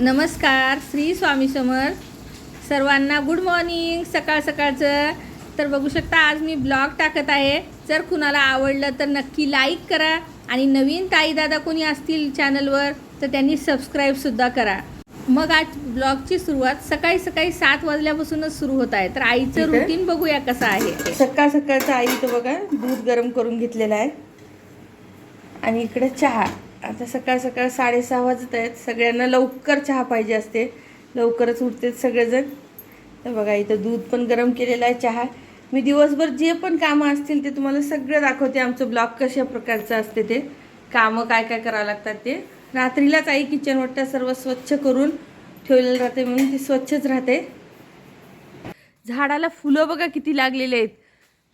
नमस्कार श्री स्वामी समर्थ. सर्वांना good morning सकाळ सकाळचं. तर बघू शकता आज मी ब्लॉग टाकत आहे. जर कुणाला आवडलं तर नक्की लाईक करा. आणि नवीन ताई दादा कोणी असतील चॅनलवर तर त्यांनी सबस्क्राईबसुद्धा करा. मग आज ब्लॉगची सुरुवात सकाळी सकाळी सात वाजल्यापासूनच सुरू होत आहे. तर आईचं. रुटीन बघूया कसं आहे. सकाळ सकाळचं आई इथं बघा दूध गरम करून घेतलेलं आहे. आणि इकडे चहा. आता सकाळ सकाळ साडेसहा वाजत आहेत सगळ्यांना लवकर चहा पाहिजे असते. लवकरच उठते सगळेजण. तर बघा इथं दूध पण गरम केलेलं आहे चहा. मी दिवसभर जे पण कामं असतील ते तुम्हाला सगळं दाखवते. आमचं ब्लॉग कशा प्रकारचं असते ते. कामं काय काय करावं लागतात ते. रात्रीलाच आई किचन वाटतं सर्व स्वच्छ करून ठेवलेलं राहते म्हणून ती स्वच्छच राहते. झाडाला फुलं बघा किती लागलेले आहेत.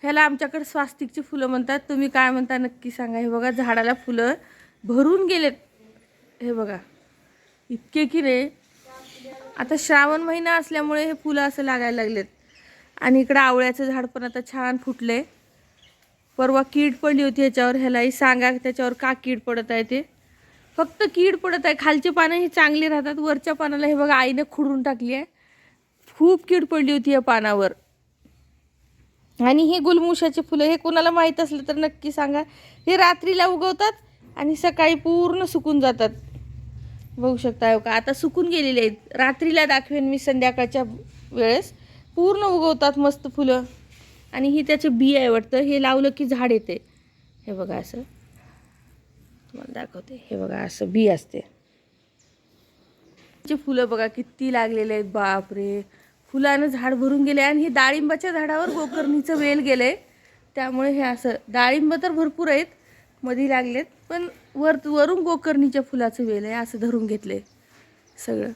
ह्याला आमच्याकडे स्वास्तिकची फुलं म्हणतात. तुम्ही काय म्हणता नक्की सांगा. हे बघा झाडाला फुलं भरून गेलेत हे बघा. इतके की रे आता श्रावण महिना असल्यामुळे हे फुलं असं लागायला लागलेत. आणि इकडं आवळ्याचं झाड पण आता छान फुटले. परवा कीड पडली होती ह्याच्यावर. ह्यालाही सांगा त्याच्यावर का कीड पडत आहे ते. फक्त कीड पडत आहे. खालचे पानं ही चांगली राहतात. वरच्या पानाला हे बघा आईने खुडून टाकली आहे. खूप कीड पडली होती या पानावर. आणि हे गुलमुशाचे फुलं हे कोणाला माहीत असलं तर नक्की सांगा. हे रात्रीला उगवतात आणि सकाळी पूर्ण सुकून जातात. बघू शकता हो का? आता सुकून गेलेले आहेत. रात्रीला दाखवेन मी संध्याकाळच्या वेळेस. पूर्ण उगवतात मस्त फुलं. आणि ही त्याचे बी आहे वाटतं. हे लावलं की झाड येते. हे बघा असं. तुम्हाला दाखवते. हे बघा असं बी असते. चे फुलं बघा किती लागलेले आहेत. बापरे! फुलानं झाड भरून गेले आणि हे डाळिंबाच्या झाडावर गोकर्णीचं वेल गेलं आहे त्यामुळे हे असं डाळिंब तर भरपूर आहेत. मधी लागलेत. पण वर वरून गोकर्णीच्या फुलाचं वेल आहे असं धरून घेतलंय सगळं.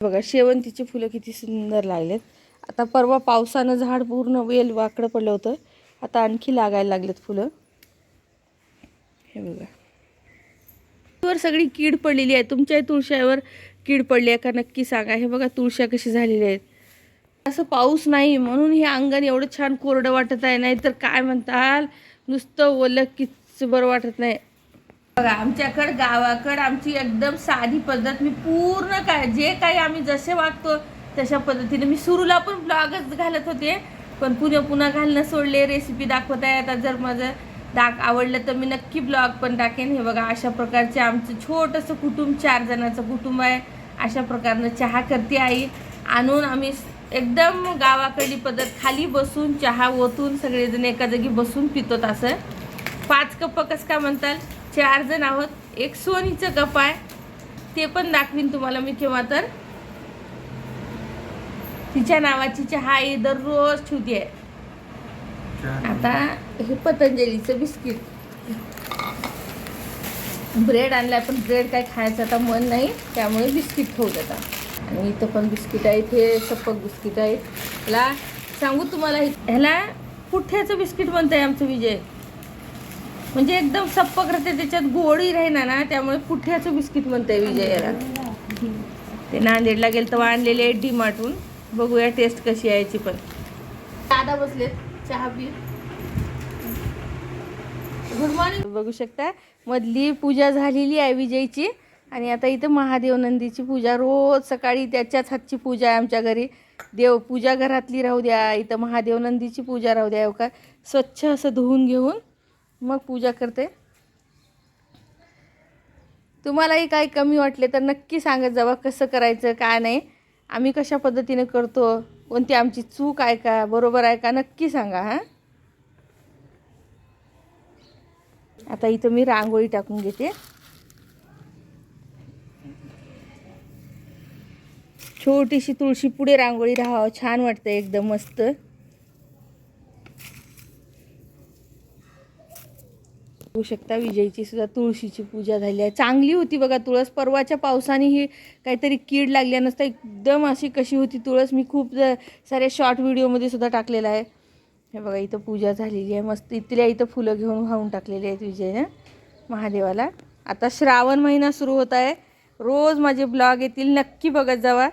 बघा शेवंतीचे फुलं किती सुंदर लागलेत. आता परवा पावसानं झाड पूर्ण वेल वाकडं पडलं होतं. आता आणखी लागायला लागलेत फुलं. हे बघा. वर सगळी कीड पडलेली आहे. तुमच्याही तुळशावर कीड पडली आहे का नक्की सांगा. हे बघा तुळशा कशी झालेली आहेत. असं पाऊस नाही म्हणून हे अंगण एवढं छान कोरडं वाटत आहे. नाही तर काय म्हणताल? नुसतं ओलं किच बरं वाटत नाही. बघा आमच्याकडं गावाकडं आमची एकदम साधी पद्धत. मी पूर्ण काय जे काही आम्ही जसे वागतो तशा पद्धतीने. मी सुरूला पण ब्लॉगच घालत होते पण पुन्हा पुन्हा घालणं सोडले रेसिपी दाखवत आहे आता जर माझं दाख आवडलं तर मी नक्की ब्लॉग पण टाकेन. हे बघा अशा प्रकारचे आमचं छोटंसं कुटुंब चार जणांचं कुटुंब आहे. अशा प्रकारनं चहा करते आई. आणून आम्ही एकदम गावाकडली पद्धत. खाली बसून चहा ओतून सगळेजण एका जागी बसून पितोत असं. पाच कप कसं काय म्हणताल? चार जण आहोत. एक सोनीचं कप आहे. ते पण दाखवीन तुम्हाला मी केव्हा तर. तिच्या नावाची चहा आई दररोज ठेवते. आता हे पतंजलीचं बिस्किट. ब्रेड आणलाय पण ब्रेड काय खायचं आता मन नाही. त्यामुळे बिस्किट ठेवत आता. आणि इथं पण बिस्किट आहेत हे सप्पक बिस्किट आहेत. ह्याला सांगू तुम्हाला ह्याला पुठ्याचं बिस्किट म्हणत आहे आमचं विजय. म्हणजे एकदम सप्पक राहते त्याच्यात गोडी राहीना ना त्यामुळे पुठ्याचं बिस्किट म्हणत आहे विजय याला. ते नांदेडला गेलं तेव्हा आणलेले आहेत डी मार्टून बघूया टेस्ट कशी यायची पण. दादा बसलेत चहा पी गुड मॉर्निंग. बघू शकता मधली पूजा झालेली आहे विजयची. आणि आता इथं महादेव नंदीची पूजा रोज सकाळी त्याच्याच हातची पूजा आहे आमच्या घरी. देव पूजा घरातली राहू द्या इथं महादेव नंदीची पूजा राहू द्या का स्वच्छ असं धुवून घेऊन मग पूजा करते. तुम्हालाही काही कमी वाटले तर नक्की सांगत जावा कसं करायचं काय नाही. आम्ही कशा पद्धतीने करतो कोणती आमची चूक आहे का बरोबर आहे का नक्की सांगा हां. आता इथं मी रांगोळी टाकून घेते. छोटीशी तुळशी पुढे रांगोळी राहावं. छान वाटतं एकदम मस्त. बघू शकता विजयची सुद्धा तुळशीची पूजा झाली आहे. चांगली होती बघा तुळस. परवाच्या पावसाने ही काहीतरी कीड लागल्या नसता एकदम अशी कशी होती तुळस. मी खूप साऱ्या शॉर्ट व्हिडिओमध्ये सुद्धा टाकलेला आहे. हे बघा इथं पूजा झालेली आहे. मस्त इथल्या इथं फुलं घेऊन वाहून टाकलेली आहेत विजयनं महादेवाला. आता श्रावण महिना सुरू होत आहे. रोज माझे ब्लॉग येतील. नक्की बघत जावा.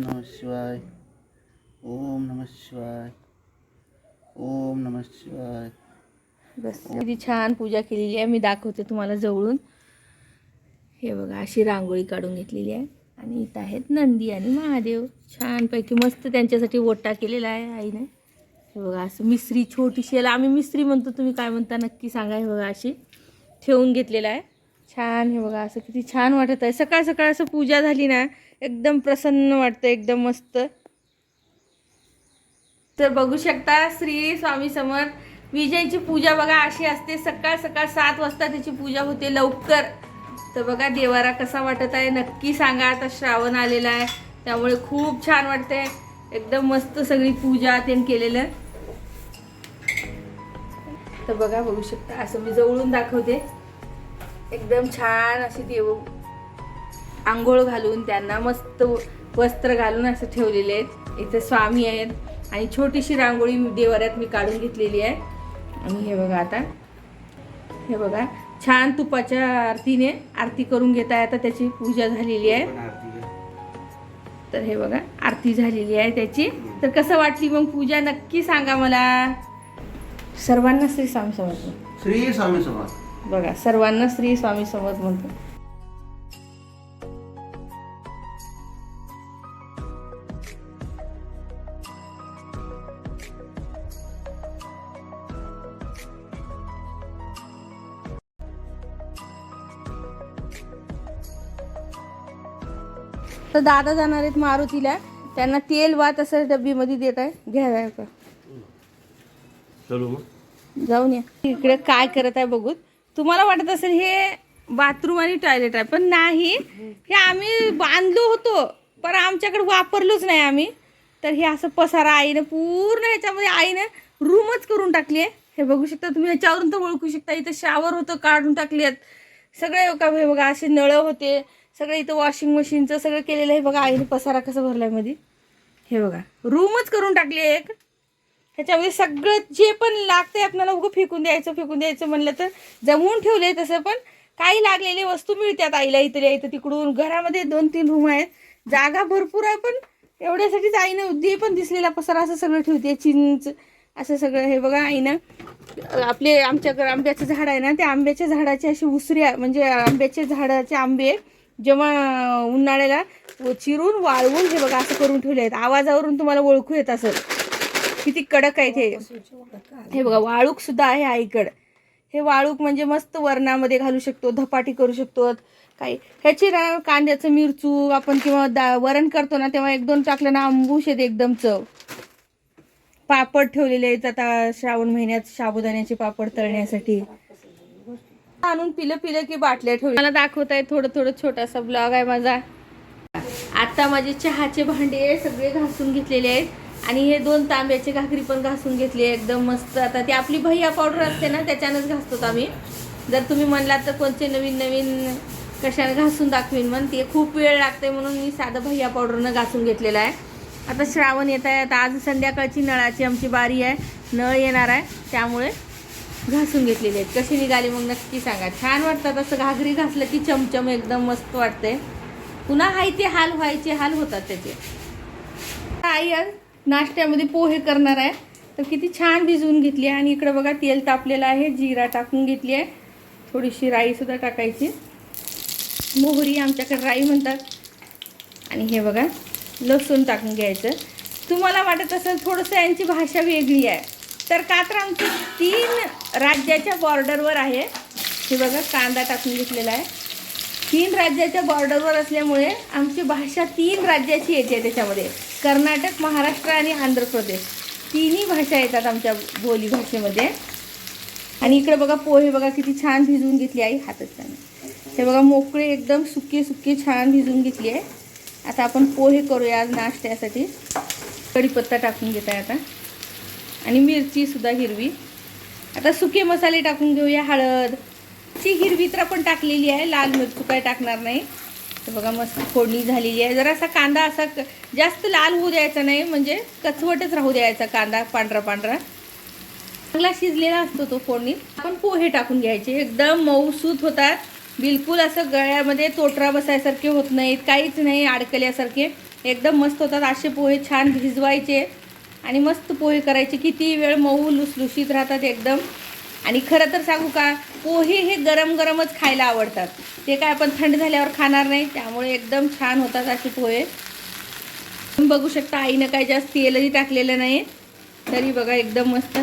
ओम नम नमः शिवाय। ओम नमः शिवाय। ओम नमः शिवाय। बस किती छान पूजा केलेली आहे. मी दाखवते तुम्हाला जवळून. हे बघा अशी रांगोळी काढून घेतलेली आहे. आणि इथं आहेत नंदी आणि महादेव. छानपैकी मस्त त्यांच्यासाठी ओटा केलेला आहे आईने. हे बघा असं मिसरी छोटीशी याला आम्ही मिसरी म्हणतो तुम्ही काय म्हणता नक्की सांगा. हे बघा अशी ठेवून घेतलेलं आहे. छान हे बघा असं किती छान वाटत आहे. सकाळ सकाळ असं पूजा झाली ना एकदम प्रसन्न वाटतं एकदम मस्त. तर बघू शकता श्री स्वामी समर्थ विजयची पूजा बघा अशी असते. सकाळ सकाळ सात वाजता त्याची पूजा होते लवकर. तर बघा देवारा कसा वाटत आहे नक्की सांगा. आता श्रावण आलेला आहे त्यामुळे खूप छान वाटते एकदम मस्त सगळी पूजा त्यांनी केलेलं. तर बघा बघू शकता असं मी जवळून दाखवते. एकदम छान अशी देव आंघोळ घालून त्यांना मस्त वस्त्र घालून असं ठेवलेले आहेत. इथे स्वामी आहेत आणि छोटीशी रांगोळी देवाऱ्यात मी काढून घेतलेली आहे. आणि हे बघा आता. हे बघा. छान तुपाच्या आरतीने आरती करून घेत आहे आता त्याची पूजा झालेली आहे. तर हे बघा आरती झालेली आहे त्याची. तर कसं वाटली मग पूजा? नक्की सांगा मला. सर्वांना श्री स्वामी समर्थ. श्री स्वामी समर्थ. बघा सर्वांना श्री स्वामी समर्थ म्हणतो. तर दादा जाणार आहेत मारुतीला. त्यांना तेल वात असं डब्बीमध्ये देत आहे. घ्या का चलू जाऊन या. इकडे काय करत आहे बघू तुम्हाला वाटत असेल हे बाथरूम आणि टॉयलेट आहे पण नाही. हे आम्ही बांधलो होतो पण आमच्याकडे वापरलोच नाही आम्ही. तर हे असं पसारा आईनं पूर्ण ह्याच्यामध्ये आईनं रूमच करून टाकली आहे. हे बघू शकता तुम्ही ह्याच्यावरून तर ओळखू शकता. इथं शावर होतं काढून टाकले आहेत. सगळे का बघा असे नळं होते. सगळं इथं वॉशिंग मशीनचं सगळं केलेलं आहे. बघा आईने पसारा कसा भरलायमध्ये हे बघा रूमच करून टाकली आहे एक. ह्याच्यामध्ये सगळं जे पण लागतंय आपल्याला उगं फेकून द्यायचं फेकून द्यायचं म्हणलं तर जमवून ठेवले तसं पण काही लागलेली वस्तू मिळतात आईला इथल्या इथं तिकडून. घरामध्ये दोन तीन रूम आहेत. जागा भरपूर आहे पण एवढ्यासाठीच आईनं दे पण दिसलेला पसारा असं सगळं ठेवते. चिंच असं सगळं. हे बघा आईनं आपले आमच्याकडे आंब्याचं झाड आहे ना त्या आंब्याच्या झाडाची अशी उसऱ्या म्हणजे आंब्याच्या झाडाचे आंबे जेव्हा उन्हाळ्याला चिरून वाळवून हे बघा असं करून ठेवले आहेत आवाजावरून तुम्हाला ओळखू येत असेल. किती कडक आहे ते. हे बघा वाळूक सुद्धा आहे आईकडं. हे वाळूक म्हणजे मस्त वरणामध्ये घालू शकतो धपाटी करू शकतो. काही ह्याची ना कांद्याचं मिरचू आपण किंवा दा वरण करतो ना तेव्हा एक दोन टाकलं ना आंबूश येते एकदम चव. पापड ठेवलेले आहेत आता श्रावण महिन्यात साबुदाण्याचे पापड तळण्यासाठी. आणून पिलं पिलं की बाटल्या ठेवल्या मला दाखवत आहे थोडं थोडं छोटासा ब्लॉग आहे माझा. आता माझे चहाचे भांडे सगळे घासून घेतलेले आहेत. आणि हे दोन तांब्याचे घागरी पण घासून घेतली आहे एकदम मस्त. आता ती आपली भैया पावडर असते ना त्याच्यानंच घासतो आम्ही. जर तुम्ही म्हणलात तर कोणते नवीन नवीन कशाने घासून दाखवीन मग ते खूप वेळ लागते म्हणून मी साधं भैया पावडरनं घासून घेतलेलं आहे. आता श्रावण येत आहे आता आज संध्याकाळची नळाची आमची बारी आहे. नळ येणार आहे त्यामुळे घासून घेतलेले आहेत. कशी निघाली मग नक्की सांगा. छान वाटतात असं घागरी घासलं की चमचम एकदम मस्त वाटते पुन्हा हाय ते हाल व्हायचे हाल होतात त्याचे. आई आज नाश्त्यामध्ये पोहे करणार आहे. तर किती छान भिजवून घेतली आहे. आणि इकडं बघा तेल तापलेलं आहे. जिरा टाकून घेतली आहे. थोडीशी राईसुद्धा टाकायची. मोहरी आमच्याकडे राई म्हणतात. आणि हे बघा लसूण टाकून घ्यायचं. तुम्हाला वाटत असेल थोडंसं यांची भाषा वेगळी आहे. तर का तर आमची तीन राज्याच्या बॉर्डरवर आहे. हे बघा कांदा टाकून घेतलेला आहे. तीन राज्याच्या बॉर्डरवर असल्यामुळे आमची भाषा तीन राज्याची येते त्याच्यामध्ये. कर्नाटक महाराष्ट्र आणि आंध्र प्रदेश तिन्ही भाषा येतात आमच्या बोली भाषेमध्ये. आणि इकडे बघा पोहे बघा किती छान भिजवून घेतली आई हातात त्याने हे बघा मोकळे एकदम सुके सुके छान भिजवून घेतली आहे. आता आपण पोहे करूया आज नाश्त्यासाठी. कढीपत्ता टाकून घेत आहे आता. आणि मिरचीसुद्धा हिरवी. आता सुके मसाले टाकून घेऊया हळद. ची हिरवी तर आपण टाकलेली आहे लाल मिरची काय टाकणार नाही. तर बघा मस्त फोडणी झालेली आहे. जरा असा कांदा असा क- जास्त लाल होऊ द्यायचा नाही म्हणजे कचवटच राहू द्यायचा कांदा पांढरा पांढरा. चांगला शिजलेला असतो तो फोडणीत आपण पोहे टाकून घ्यायचे. एकदम मऊसूत होतात. बिलकुल असं गळ्यामध्ये तोटरा बसायसारखे होत नाहीत. काहीच नाही अडकल्यासारखे. एकदम मस्त होतात. असे पोहे छान भिजवायचे. आणि मस्त पोहे करायचे. किती वेळ मऊ लुसलुशीत राहतात एकदम. आणि खरं तर सांगू का पोहे हे गरम गरमच खायला आवडतात. ते काय आपण थंड झाल्यावर खाणार नाही त्यामुळे एकदम छान होतात असे पोहे. तुम्ही बघू शकता आईनं काय जास्त तेलही टाकलेलं नाही. तरी बघा एकदम मस्त.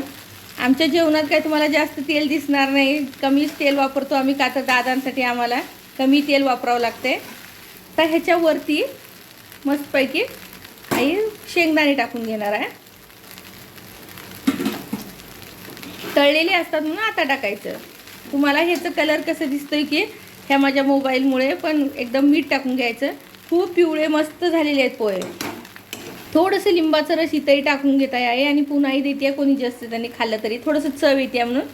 आमच्या जेवणात काय तुम्हाला जास्त तेल दिसणार नाही. कमीच तेल वापरतो आम्ही का तर दादांसाठी आम्हाला. कमी तेल वापरावं लागते. तर ह्याच्यावरती मस्तपैकी आई शेंगदाणे टाकून घेणार आहे. तळलेले असतात म्हणून आता टाकायचं. तुम्हाला ह्याचं कलर कसं दिसतोय की ह्या माझ्या मोबाईलमुळे पण एकदम मीठ टाकून घ्यायचं. खूप पिवळे मस्त झालेले आहेत पोहे. थोडंसं लिंबाचं रस इथंही टाकून घेता आहे आणि पुन्हाही देते कोणी जास्त त्यांनी खाल्लं तरी. थोडंसं चव येते म्हणून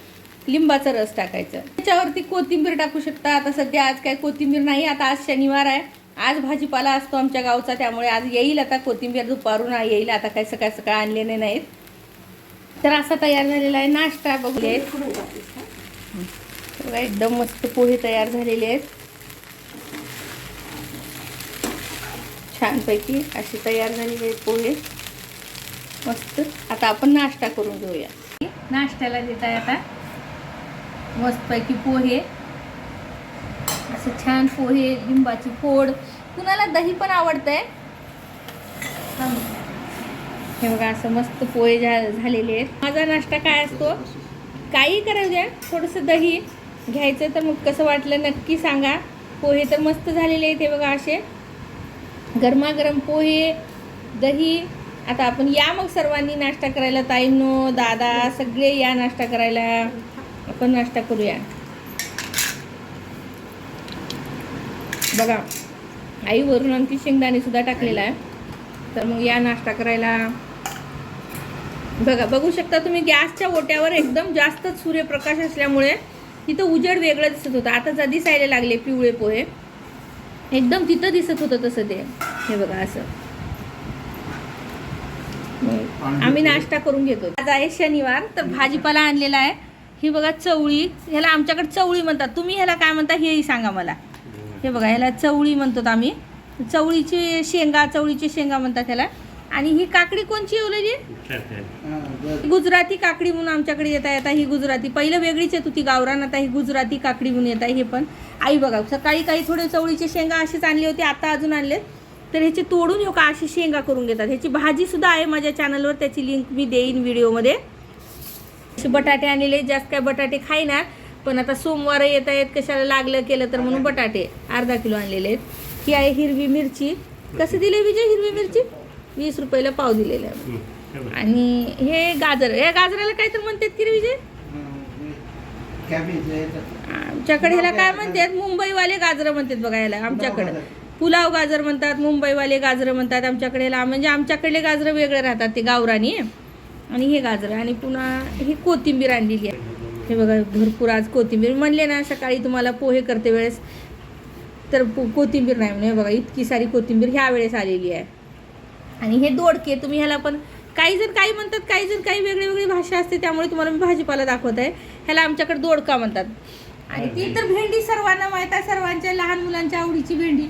लिंबाचा रस टाकायचं. त्याच्यावरती कोथिंबीर टाकू शकता. आता सध्या आज काय कोथिंबीर नाही आता आज शनिवार आहे. आज भाजीपाला असतो आमच्या गावचा त्यामुळे आज येईल आता कोथिंबीर दुपारून. येईल आता काय सकाळ सकाळ आणलेले नाहीत. तर असा तयार झालेला आहे. नाश्ता बघूया. बघा, एकदम मस्त पोहे तयार झालेले आहेत. छानपैकी असे तयार झालेले आहेत पोहे. मस्त. आता आपण नाश्ता करून घेऊया. नाश्त्याला देत आहे आता मस्तपैकी पोहे. असं छान पोहे लिंबाची फोड. कुणाला दही पण आवडतंय? हे बघा असं मस्त पोहे झा झालेले आहेत. माझा नाश्ता काय असतो? काही करायला द्या. थोडंसं दही घ्यायचं तर मग कसं वाटलं नक्की सांगा. पोहे तर मस्त झालेले आहेत हे बघा असे. गरमागरम पोहे दही. आता आपण या मग सर्वांनी नाश्ता करायला. ताईनो दादा सगळे या नाश्ता करायला. आपण नाश्ता करूया. बघा आई वरून आणखी शेंगदाणे सुद्धा टाकलेला आहे. तर मग या नाश्ता करायला. बघा बघू शकता तुम्ही गॅसच्या ओट्यावर एकदम जास्त सूर्यप्रकाश असल्यामुळे तिथं उजेड वेगळं दिसत होतं. आता जा दिसायला लागले पिवळे पोहे एकदम तिथं दिसत होतं तसं ते. हे बघा असं. आम्ही नाश्ता करून घेतो आज आहे शनिवार तर भाजीपाला आणलेला आहे. ही बघा चवळी ह्याला आमच्याकडे चवळी म्हणतात. तुम्ही ह्याला काय म्हणता हेही सांगा मला. हे बघा ह्याला चवळी म्हणतो आम्ही. चवळीची शेंगा चवळीची शेंगा म्हणतात ह्याला. आणि ही काकडी कोणची येवलेली गुजराती काकडी म्हणून आमच्याकडे येत आहे आता ही गुजराती. पहिलं वेगळीच येत होती गावरान आता ही गुजराती काकडी म्हणून येत आहे हे पण. आई बघा सकाळी काही थोडे चवळीचे शेंगा असेच आणले होते आता अजून आणलेत. तर ह्याचे तोडून येऊ का अशी शेंगा करून घेतात? ह्याची भाजी सुद्धा आहे माझ्या चॅनलवर त्याची लिंक मी देईन व्हिडिओमध्ये. असे बटाटे आणलेले जास्त काय बटाटे खाईना पण आता सोमवार येत आहेत कशाला लागलं केलं तर म्हणून बटाटे अर्धा किलो आणलेले आहेत. ही आहे हिरवी मिरची. कसं दिले विजय हिरवी मिरची? वीस रुपयाला पाव दिलेले आहे आणि हे गाजर या गाजराला काय तर म्हणतात की रे विजय? आमच्याकडे ह्याला काय म्हणतात? मुंबईवाले गाजर म्हणतात बघा याला आमच्याकडे. पुलाव गाजर म्हणतात मुंबईवाले गाजर म्हणतात आमच्याकडे म्हणजे आमच्याकडले गाजर वेगळे राहतात ते गावरानी. आणि हे गाजर. आणि पुन्हा ही कोथिंबीर आणलेली आहे. हे बघा भरपूर आज कोथिंबीर. म्हणले ना सकाळी तुम्हाला पोहे करते वेळेस तर कोथिंबीर नाही म्हणे हे बघा इतकी सारी कोथिंबीर ह्या वेळेस आलेली आहे. आणि हे दोडके तुम्ही ह्याला पण काही जण काही म्हणतात काही जण काही वेगळी वेगळी भाषा असते त्यामुळे तुम्हाला मी भाजीपाला दाखवत आहे ह्याला आमच्याकडे दोडका म्हणतात. आणि ती तर भेंडी सर्वांना माहीत आहे सर्वांच्या लहान मुलांच्या आवडीची भेंडी.